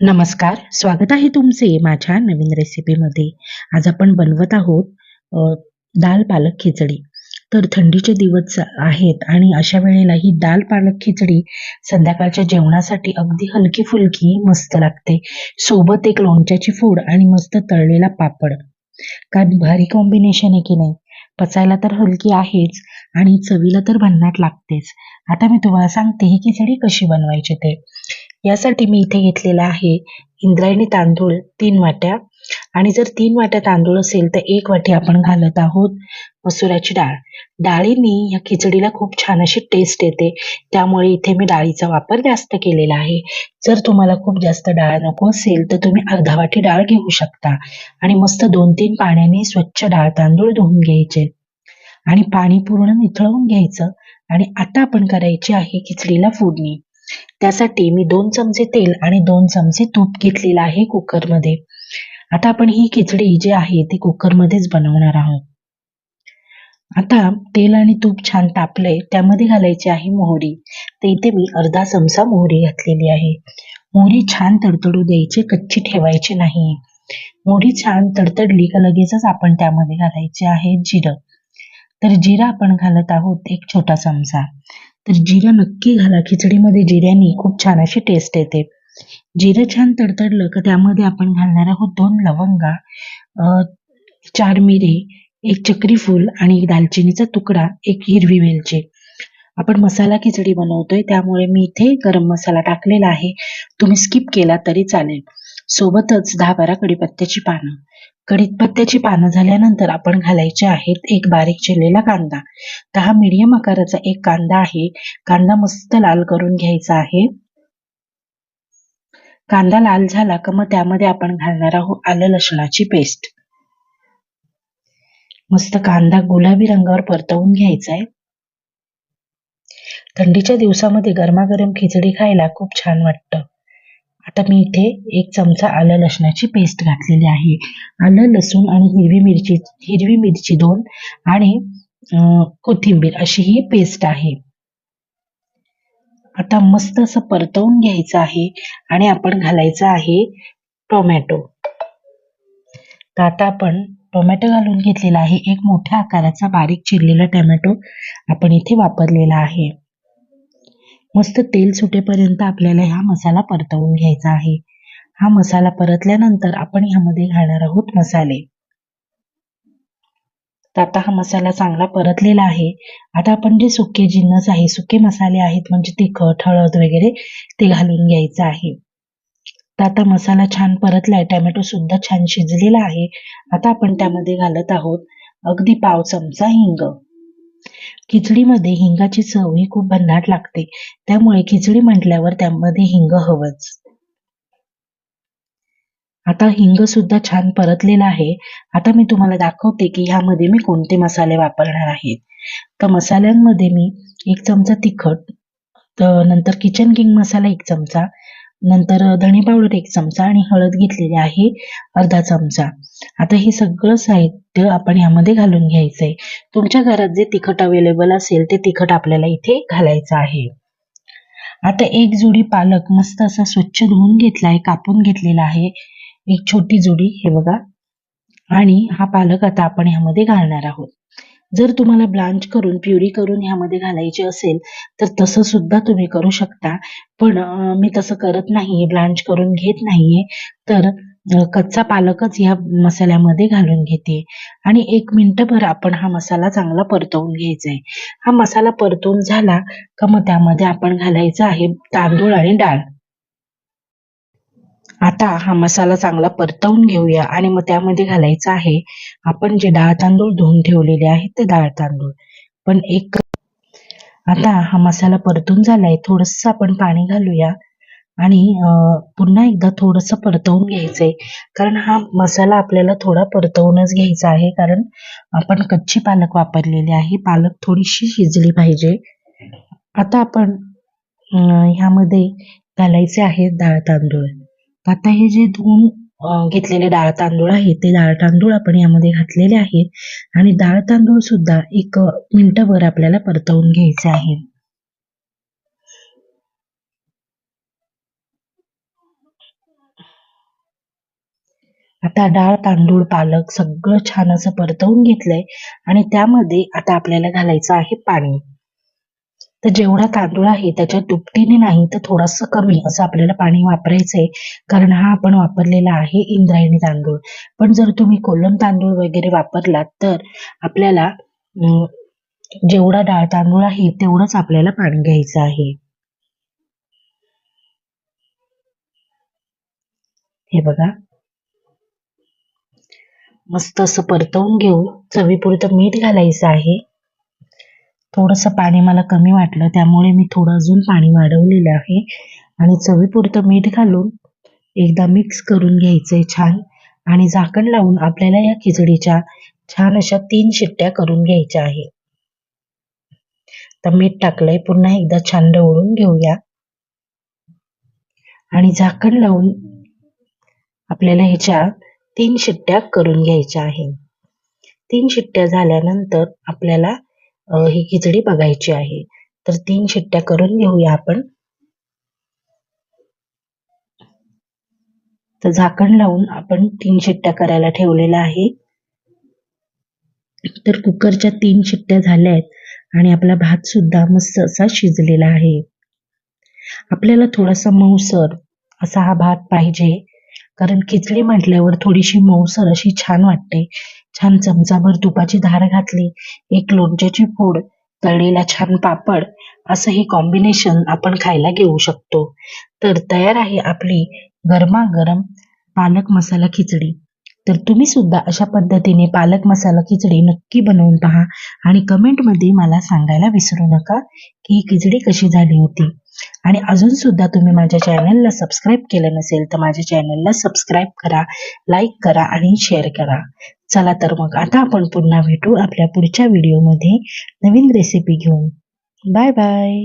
नमस्कार स्वागत आहे तुमचे माझ्या नवीन रेसिपीमध्ये आज आपण बनवत आहोत दाल पालक खिचडी. तर थंडीचे दिवस आहेत आणि अशा वेळेला ही दाल पालक खिचडी संध्याकाळच्या जेवणासाठी अगदी हलकी फुलकी मस्त लागते. सोबत एक लोणच्याची फूड आणि मस्त तळलेला पापड. काय भारी कॉम्बिनेशन आहे की नाही? पचायला तर हलकी आहेच आणि चवीला तर भन्नाट लागतेच. आता मी तुम्हाला सांगते ही खिचडी कशी बनवायची ते. यासाठी मी इथे घेतलेला आहे इंद्रायणी तांदूळ तीन वाट्या. आणि जर तीन वाट्या तांदूळ असेल तर एक वाटी आपण घालत आहोत मसुराची डाळ. डाळीने या खिचडीला खूप छान अशी टेस्ट येते. त्यामुळे इथे मी डाळीचा वापर जास्त केलेला आहे. जर तुम्हाला खूप जास्त डाळ नको असेल तर तुम्ही अर्धा वाटी डाळ घेऊ शकता. आणि मस्त दोन तीन पाण्याने स्वच्छ डाळ तांदूळ धुवून घ्यायचे. आणि पाणी पूर्ण निथळवून घ्यायचं. आणि आता आपण करायची आहे खिचडीला फोडणी. त्यासाठी मी दोन चमचे तेल आणि दोन चमचे तूप घेतलेलं आहे कुकरमध्ये. आता आपण ही खिचडी जी आहे ती कुकरमध्येच बनवणार आहोत. आता तेल आणि तूप छान तापलंय त्यामध्ये घालायची आहे मोहरी. तर इथे मी अर्धा चमचा मोहरी घातलेली आहे. मोहरी छान तडतडू द्यायची कच्ची ठेवायची नाही. मोहरी छान तडतडली का लगेचच आपण त्यामध्ये घालायचे आहे जिरं. तर जिरा आपण घालत आहोत एक छोटा चमचा. तर जिरं नक्की घाला. खिचडीमध्ये जिऱ्याने खूप छान अशी टेस्ट येते. जिरं छान तडतडलं का त्यामध्ये आपण घालणार आहोत दोन लवंगा चार मिरे एक चक्री फूल आणि एक दालचिनीचा तुकडा एक हिरवी वेलची आपण मसाला खिचडी बनवतोय त्यामुळे मी इथे गरम मसाला टाकलेला आहे. तुम्ही स्किप केला तरी चालेल. सोबतच दहा बारा कडीपत्त्याची पानं. कडीपत्त्याची पानं झाल्यानंतर आपण घालायचे आहेत एक बारीक चिरलेला कांदा. तर हा मीडियम आकाराचा एक कांदा आहे. कांदा मस्त लाल करून घ्यायचा आहे. कांदा लाल झाला का मग त्यामध्ये आपण घालणार आहोत आलं लसणाची पेस्ट. मस्त कांदा गुलाबी रंगावर परतवून घ्यायचा आहे. थंडीच्या दिवसामध्ये गरमागरम खिचडी खायला खूप छान वाटतं. आता मी इथे एक चमचा आलं लसणाची पेस्ट घातलेली आहे. आलं लसूण आणि हिरवी मिरची हिरवी मिरची दोन आणि कोथिंबीर अशी ही पेस्ट आहे. आता मस्त असं परतवून घ्यायचं आहे आणि आपण घालायचं आहे टोमॅटो. तर आता आपण टोमॅटो घालून घेतलेला आहे. एक मोठ्या आकाराचा बारीक चिरलेला टोमॅटो आपण इथे वापरलेला आहे. मस्त तेल सुटेपर्यंत आपल्याला हा मसाला परतवून घ्यायचा आहे. हा मसाला परतल्यानंतर आपण ह्यामध्ये घालणार आहोत मसाले. तर आता हा मसाला चांगला परतलेला आहे. आता आपण जे सुके जिन्नस आहे सुके मसाले आहेत म्हणजे तिखट हळद वगैरे ते घालून घ्यायचं आहे. तर आता मसाला छान परतलाय टॅमॅटो सुद्धा छान शिजलेला आहे. आता आपण त्यामध्ये घालत आहोत अगदी पाव चमचा हिंग. खिचडीमध्ये हिंगाची चव ही खूप भन्नाट लागते. त्यामुळे खिचडी म्हटल्यावर त्यामध्ये हिंग हवंच. आता हिंग सुद्धा छान परतलेला आहे. आता मी तुम्हाला दाखवते की ह्यामध्ये मी कोणते मसाले वापरणार आहेत तर मसाल्यांमध्ये मी एक चमचा तिखट नंतर किचन किंग मसाला एक चमचा नंतर धणे पावडर एक चमचा आणि हळद घेतलेली आहे अर्धा चमचा. आता हे सगळं साहित्य आपण ह्यामध्ये घालून घ्यायचंय. तुमच्या घरात जे तिखट अवेलेबल असेल ते तिखट आपल्याला इथे घालायचं आहे. आता एक जोडी पालक मस्त असा स्वच्छ धुवून घेतला आहे कापून घेतलेला आहे. एक छोटी जोडी हे बघा. आणि हा पालक आता आपण ह्यामध्ये घालणार आहोत. जर तुम्हाला ब्लांच करून प्युरी करून ह्यामध्ये घालायची असेल तर तसं सुद्धा तुम्ही करू शकता. पण मी तसं करत नाहीये ब्लांच करून घेत नाहीये. तर कच्चा पालकच ह्या मसाल्यामध्ये घालून घेते. आणि एक मिनटभर आपण हा मसाला चांगला परतवून घ्यायचा आहे हा मसाला परतून झाला का मग त्यामध्ये आपण घालायचं आहे तांदूळ आणि डाळ. आता हा मसाला चांगला परतवून घेऊया आणि मग त्यामध्ये घालायचं आहे आपण जे डाळ तांदूळ धुवून ठेवलेले आहेत ते डाळ तांदूळ. पण एक आता हा मसाला परतून झालाय थोडस आपण पाणी घालूया आणि पुन्हा एकदा थोडस परतवून घ्यायचंय. कारण हा मसाला आपल्याला थोडा परतवूनच घ्यायचा आहे कारण आपण कच्ची पालक वापरलेली आहे पालक थोडीशी शिजली पाहिजे. आता आपण ह्यामध्ये घालायचे आहेत डाळ तांदूळ. आता हे जे धुवून घेतलेले डाळ तांदूळ आहेत ते डाळ तांदूळ आपण यामध्ये घातलेले आहेत. आणि डाळ तांदूळ सुद्धा एक मिनिटभर आपल्याला परतवून घ्यायचे आहे. आता डाळ तांदूळ पालक सगळं छान असं परतवून घेतलंय. आणि त्यामध्ये आता आपल्याला घालायचं आहे पाणी. तर जेवढा तांदूळ आहे त्याच्या दुपटीने नाही तर थोडंसं कमी असं आपल्याला पाणी वापरायचंय. कारण हा आपण वापरलेला आहे इंद्रायणी तांदूळ. पण जर तुम्ही कोलम तांदूळ वगैरे वापरलात तर आपल्याला जेवढा डाळ तांदूळ आहे तेवढंच आपल्याला पाणी घ्यायचं आहे. हे बघा. मस्त असं परतवून घेऊ चवीपुरतं मीठ घालायचं आहे. थोडंसं पाणी मला कमी वाटलं त्यामुळे मी थोडं अजून पाणी वाढवलेलं आहे. आणि चवीपुरतं मीठ घालून एकदा मिक्स करून घ्यायचंय छान. आणि झाकण लावून आपल्याला या खिचडीच्या छान अशा तीन शिट्ट्या करून घ्यायच्या आहे तर मीठ टाकलंय पुन्हा एकदा छान ढवळून घेऊया. आणि झाकण लावून आपल्याला ह्याच्या तीन शिट्ट्या करून घ्यायच्या आहे तीन शिट्ट्या झाल्यानंतर आपल्याला ही खिचडी बघायची आहे. तर तीन शिट्ट्या करून घेऊया आपण. तर झाकण लावून आपण तीन शिट्ट्या करायला ठेवलेला आहे तर कुकरच्या तीन शिट्ट्या झाल्या आहेत आणि आपला भात सुद्धा मस्त असा शिजलेला आहे. आपल्याला थोडासा मऊसर असा हा भात पाहिजे. कारण खिचडी म्हटल्यावर थोडीशी मऊसर अशी छान वाटते. छान चमचाभर तुपाची धार घातली एक लोणच्याची फोड तळलेला छान पापड असं हे कॉम्बिनेशन आपण खायला घेऊ शकतो. तर तयार आहे आपली गरमागरम पालक मसाला खिचडी. तर तुम्ही सुद्धा अशा पद्धतीने पालक मसाला खिचडी नक्की बनवून पहा आणि कमेंटमध्ये मला सांगायला विसरू नका की ही खिचडी कशी झाली होती. आणि अजून सुद्धा तुम्ही माझ्या चॅनलला सबस्क्राईब केलं नसेल तर माझ्या चॅनलला सबस्क्राईब करा लाईक करा आणि शेअर करा. चला तर मग आता आपण पुन्हा भेटू आपल्या पुढच्या व्हिडिओमध्ये नवीन रेसिपी घेऊन. Bye bye